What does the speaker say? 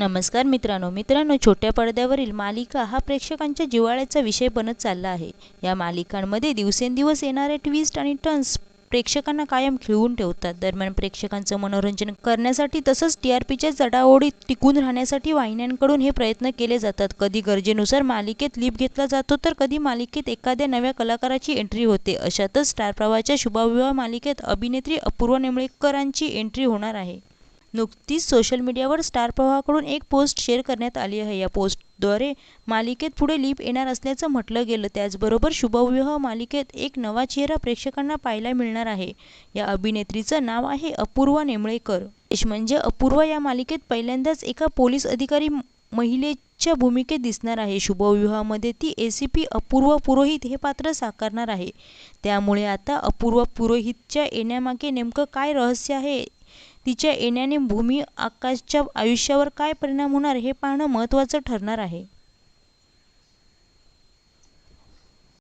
नमस्कार मित्रांनो. मित्रांनो छोट्या पडद्यावरील मालिका हा प्रेक्षकांच्या जिव्हाळ्याचा विषय बनत चालला आहे. या मालिकांमध्ये दिवसेंदिवस येणारे ट्विस्ट आणि टर्न्स प्रेक्षकांना कायम खिळवून ठेवतात. दरम्यान प्रेक्षकांचं मनोरंजन करण्यासाठी तसंच टी आर पीच्या चढाओढीत टिकून राहण्यासाठी वाहिन्यांकडून हे प्रयत्न केले जातात. कधी गरजेनुसार मालिकेत लीप घेतला जातो तर कधी मालिकेत एखाद्या नव्या कलाकाराची एंट्री होते. अशातच स्टार प्रवाहाच्या शुभविवाह मालिकेत अभिनेत्री अपूर्वा नेमळेकरांची एंट्री होणार आहे. नुकतीच सोशल मीडियावर स्टार प्रवाहाकडून एक पोस्ट शेअर करण्यात आली आहे. या पोस्टद्वारे मालिकेत पुढे लीप येणार असल्याचं म्हटलं गेलं. त्याचबरोबर शुभविवाह मालिकेत एक नवा चेहरा प्रेक्षकांना पाहायला मिळणार आहे. या अभिनेत्रीचं नाव आहे अपूर्वा नेमळेकर. विशेष म्हणजे अपूर्वा या मालिकेत पहिल्यांदाच एका पोलीस अधिकारी महिलेच्या भूमिकेत दिसणार आहे. शुभविवाहामध्ये ती A C P Apurva Purohit हे पात्र साकारणार आहे. त्यामुळे आता अपूर्वा पुरोहितच्या येण्यामागे नेमकं काय रहस्य आहे तिच्या येण्याने भूमी आकाशच्या आयुष्यावर काय परिणाम होणार हे पाहणं महत्त्वाचं ठरणार आहे.